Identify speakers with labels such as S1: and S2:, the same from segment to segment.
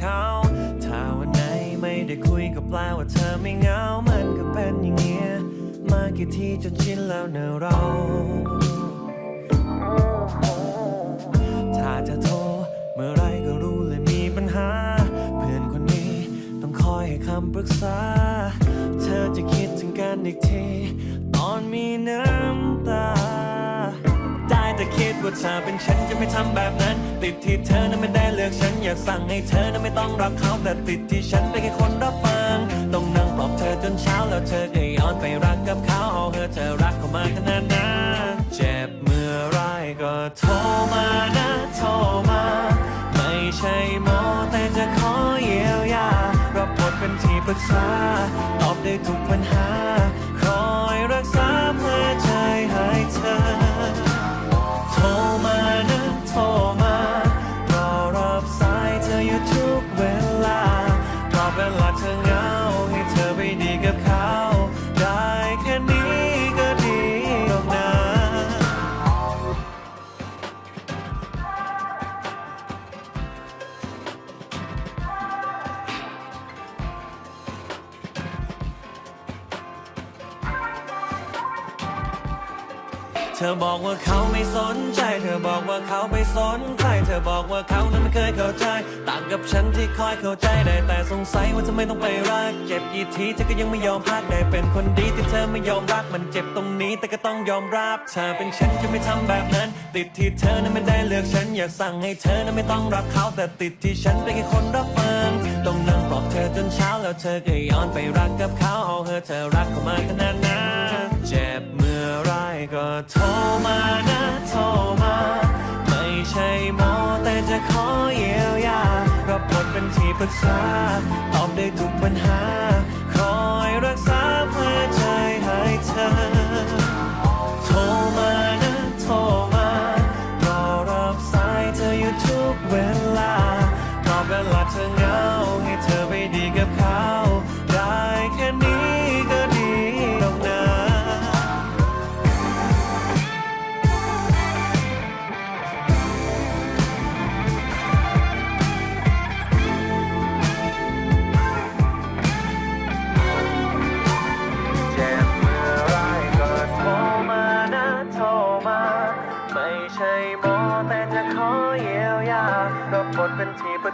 S1: เขา ถ้าวันไหนไม่ได้คุยก็แปลว่าเธอไม่เหงามือนกับเป็นอย่างเงี้ย มากี่ทีจนชินแล้วเนอะเรา ถ้าจะโทรเมื่อไรก็รู้เลยมีปัญหา เพื่อนคนนี้ต้องคอยให้คำปรึกษา เธอจะคิดถึงกันอีกที ตอนมีน้ำตา ว่าเธอเป็นฉันจะไม่ทำแบบนั้น ติดที่เธอนั้นไม่ได้เลือกฉันอยากสั่งให้เธอนั้นไม่ต้องรักเขาแต่ติดที่ฉันเป็นแค่คนรับฟัง ต้องนั่งปลอบเธอจนเช้าแล้วเธอก็ย้อนไปรักกับเขาเอาเธอเธอรักเขามาขนาดนั้นเจ็บเมื่อไรก็โทรมานะโทรมา ไม่ใช่หมอแต่จะขอเยียวยารับบทเป็นที่ปรึกษาตอบได้ทุกปัญหา บอกว่าเขาไม่สนใจ เธอบอกว่าเขาไม่สนใคร เธอบอกว่าเขานั้นไม่เคยเข้าใจ ต่างกับฉันที่คอยเข้าใจได้แต่สงสัยว่าทำไมต้องไปรัก เจ็บกี่ทีเธอก็ยังไม่ยอมพักได้เป็นคนดีที่เธอไม่ยอมรัก มันเจ็บตรงนี้แต่ก็ต้องยอมรับเธอเป็นฉันจะไม่ทำแบบนั้น ติดที่เธอนั้นไม่ได้เลือกฉันอยากสั่งให้เธอนั้นไม่ต้องรักเขาแต่ติดที่ฉันเป็นแค่คนรับฟังต้องนั่งปลอบเธอจนเช้าแล้วเธอก็ย้อนไปรักกับเขาเอาเธอเธอรักเขามาขนาดนั้นเจ็บมือ อไรก็โทรมานะโทรมา ไม่ใช่หมอแต่จะขอเยียวยารับบทเป็นที่ปรึกษา ตอบได้ทุกปัญหา คอยรักษาเพื่อใจให้เธอ โทรมานะโทร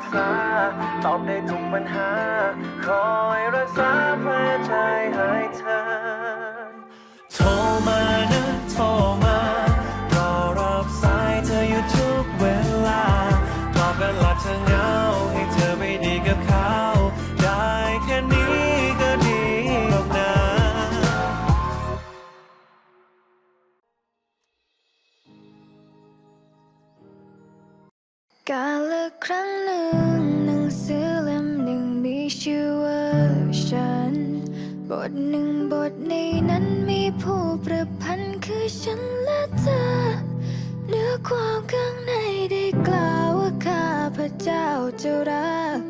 S1: กษา ตอบได้ทุกปัญหา คอยรักษาเพื่อใจให้เธอโทรมานะโทร กาละ
S2: ครั้งหนึ่งหนังสือเล่มหนึ่งมีชื่อว่าฉัน บทหนึ่งบทในนั้นมีผู้ประพันธ์คือฉันและเธอเนื้อความข้างในได้กล่าวว่าข้าพระเจ้าจะรัก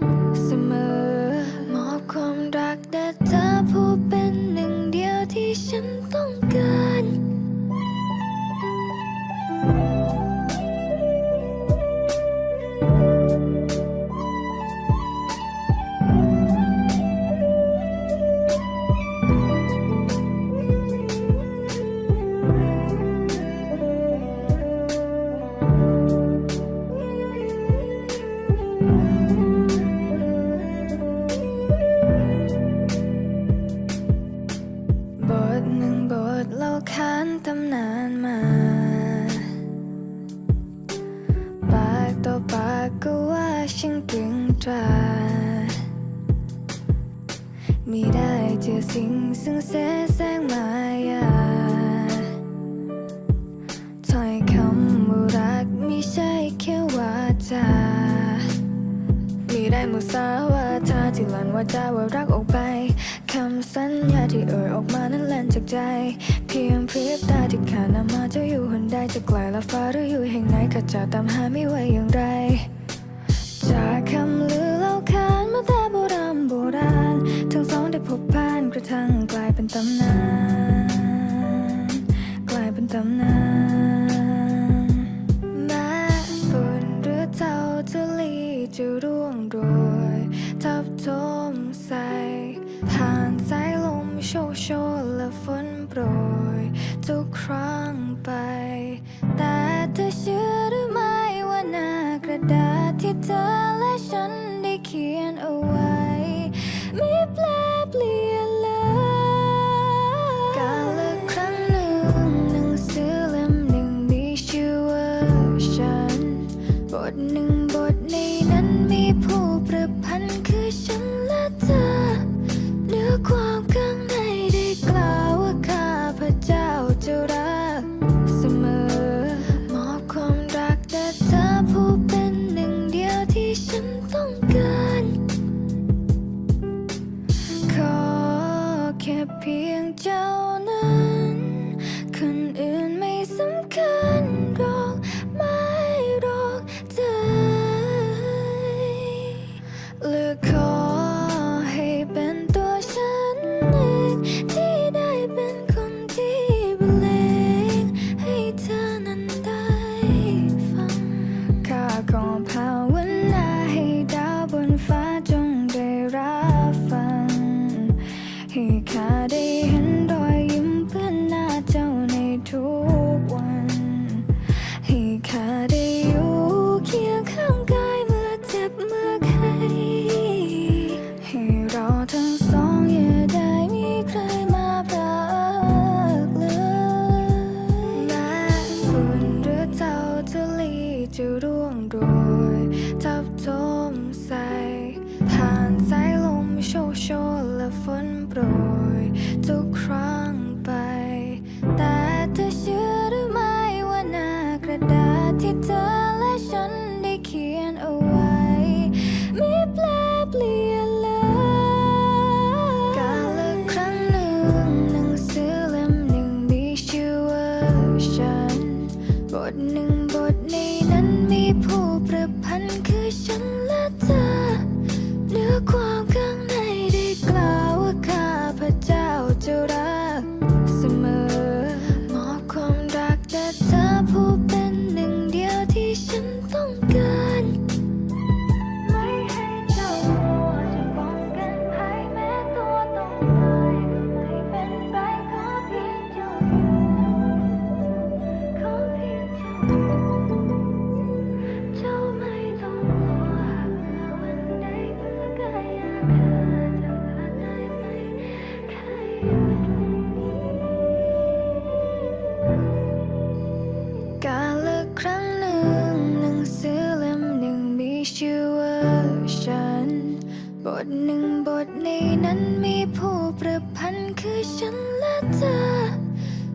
S2: จาใจ เพียงเพริบตาที่ขาดนามาจะอยู่หันได้จะไกลละฟ้าหรืออยู่แห่งไหนข้าจะตามหาไม่ไหวอย่างไร จากคำลือเล่าขานมาแต่โบราณโบราณ ทั้งสองได้พบผ่านกระทั่งกลายเป็นตำนาน กลายเป็นตำนานแม้ฝนหรือเจ้าจะลีจะร่วงโรยทับทมใส่ผ่านสายลมโชโชเล โปรยทุกครั้งไป แต่เธอเชื่อหรือไม่ว่าหน้ากระดาษที่เธอและฉัน จะร่วงโรยทับทมใส่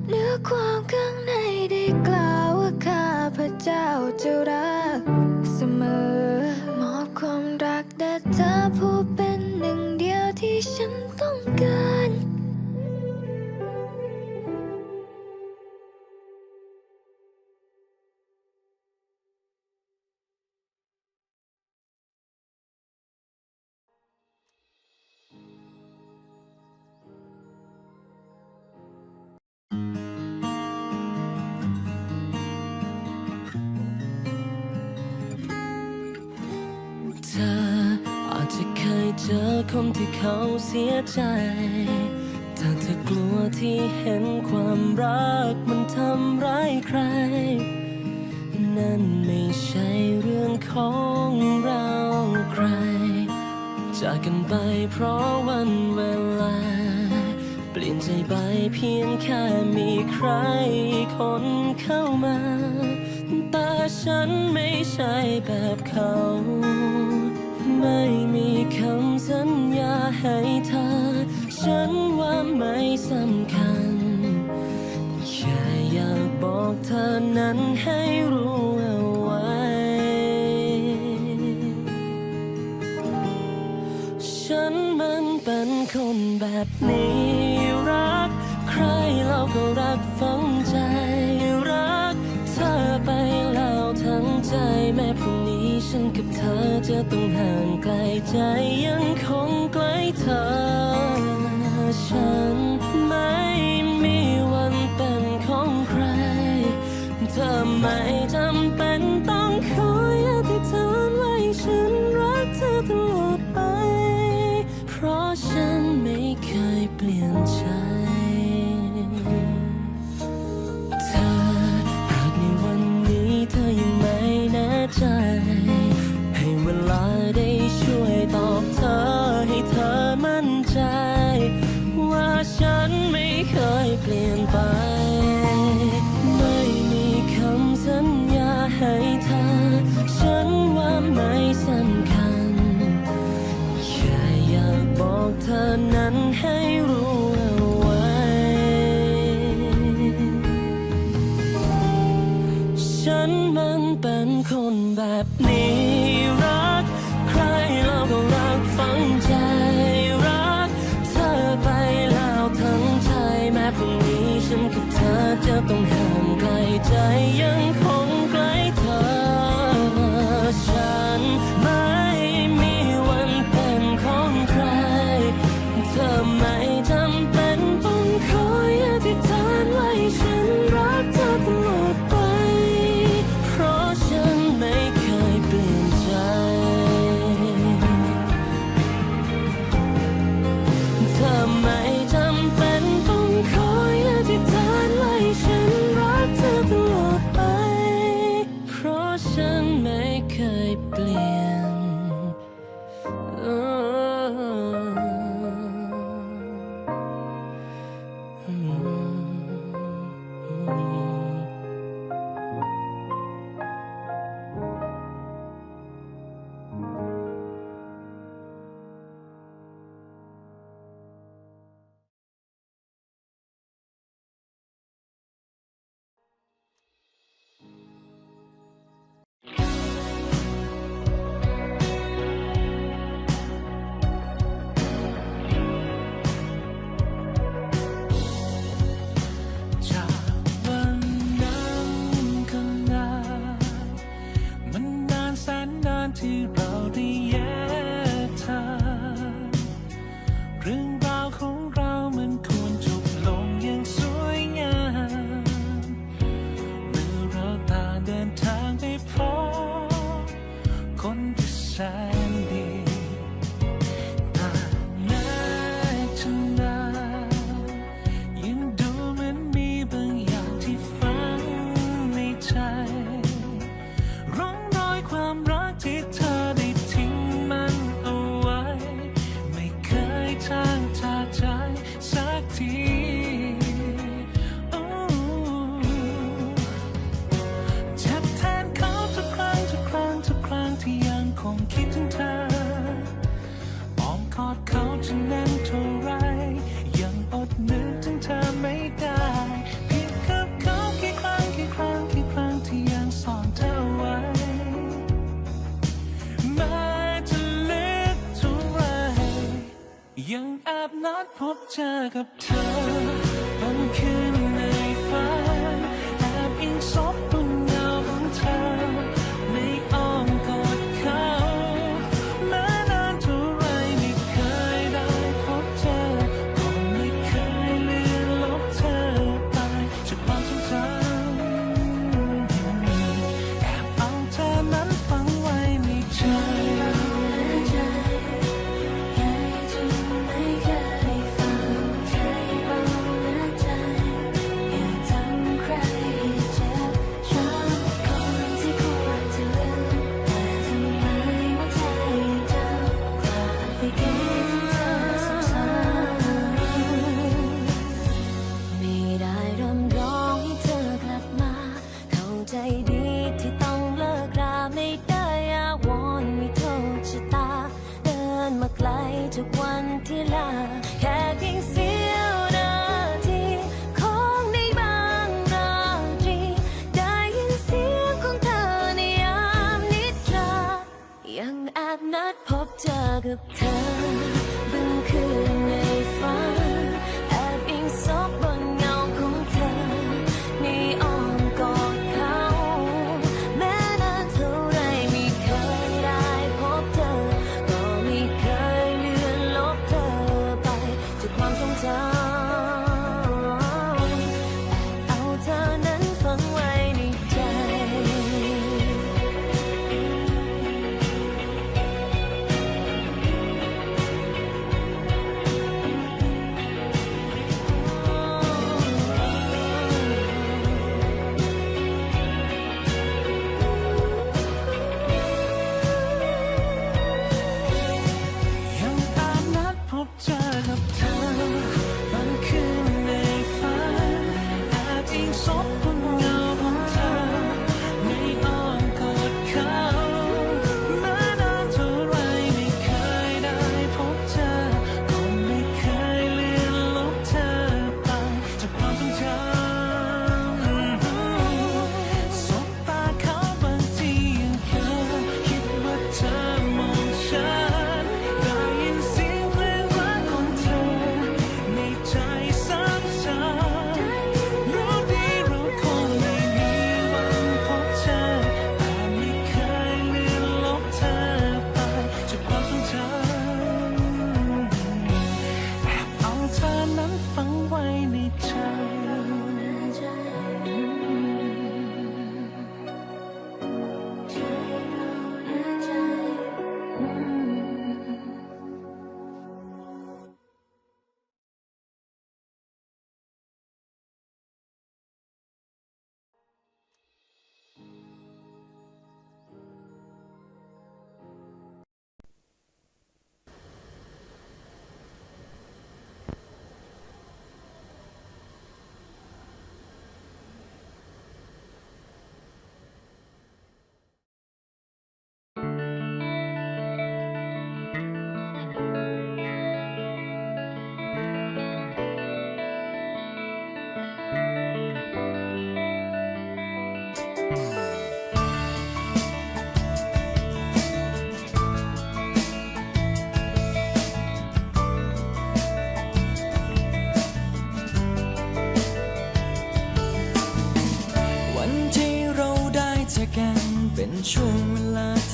S2: เนื้อความข้างในได้กล่าวว่าข้าพระเจ้าจะรัก สีย
S3: ใจถ้าเธอกลัวที่เห็นความรักมันทำร้ายใคร นั่นไม่ใช่เรื่องของเราใคร จากกันไปเพราะวันเวลา เปลี่ยนใจไปเพียงแค่มีใครคนเข้ามา แต่ฉันไม่ใช่แบบเขา ไม่ สัญญาให้เธอ ฉันว่าไม่สำคัญ แค่อยากบอกเธอนั้นให้รู้เอาไว้ ฉันมันเป็นคนแบบนี้รัก ใครเราก็รักฝังใจ ธอจะต้องห่างไกลใจยังคงใกล้เธอ ฉันไม่มีวันเป็นของใคร เธอไม่ ใจยังคง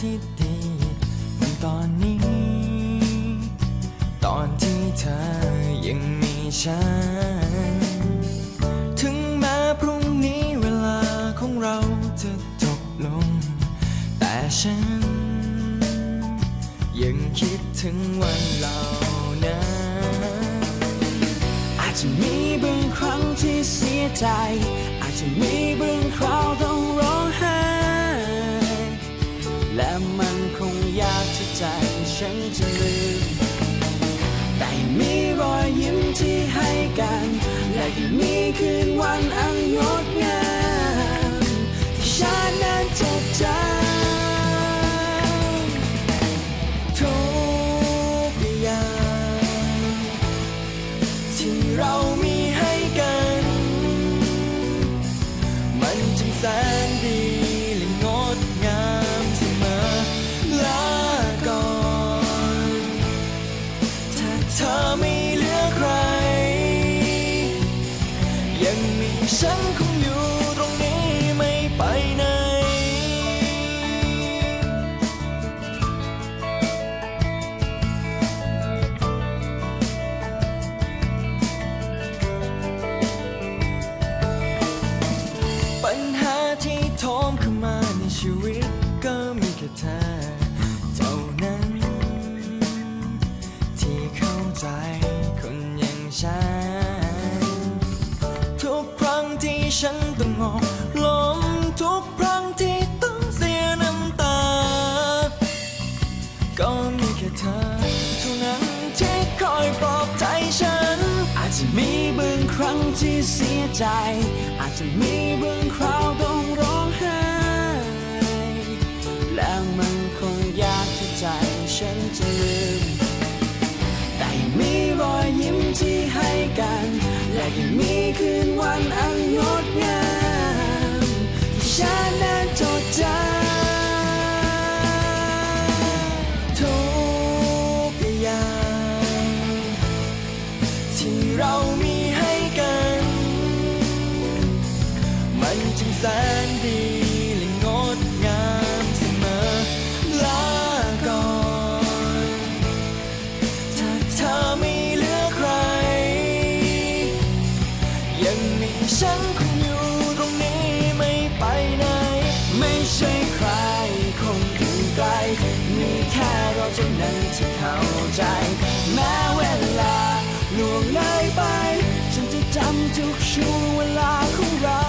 S3: ที่ดีเหมือน
S4: ตอนนี้ ตอนที่เธอยัง
S5: มีฉัน ถึงแม้พรุ่งนี้เวลาของเราจะจบลง แต่ฉัน ยังคิดถึงวันเหล่านั้นอาจจะมีบางครั้งที่เสียใจ อาจจะมีบางคราว และยังมีคืนวันอันง ฉันต้องหกล้มทุกครั้งที่ต้องเสียน้ำตา ก็มีแค่เธอเท่านั้นที่คอยปลอบใจฉัน อาจจะมีบางครั้งที่เสียใจ อาจจะมีบางคราวต้องร้องไห้ และมันคงยากที่ใจฉันจะลืม แต่ยังมีรอยยิ้มที่ให้กัน แต่ยังมีคืนวันอันงดงามที่ฉันนั้นจดจำ นั้นจะเข้าใจ แม้เวลาล่วงเลยไป ฉันจะจำทุกช่วงเวลาของเรา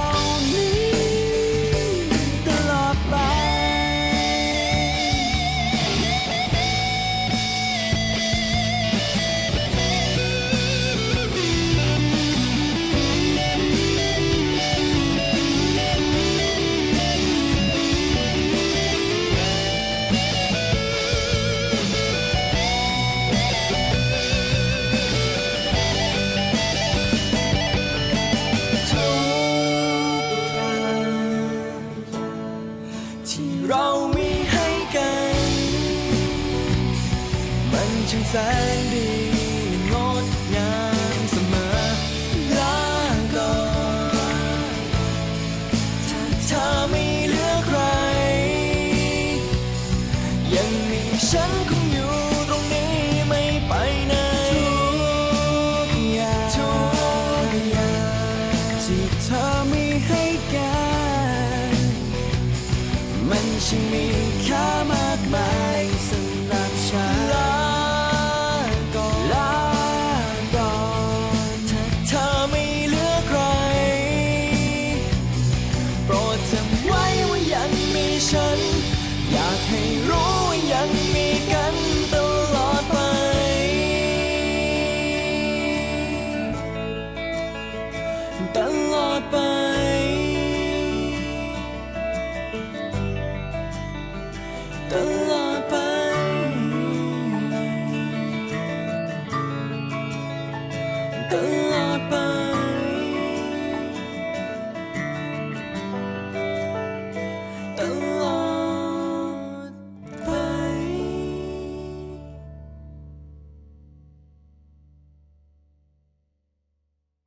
S5: มันช่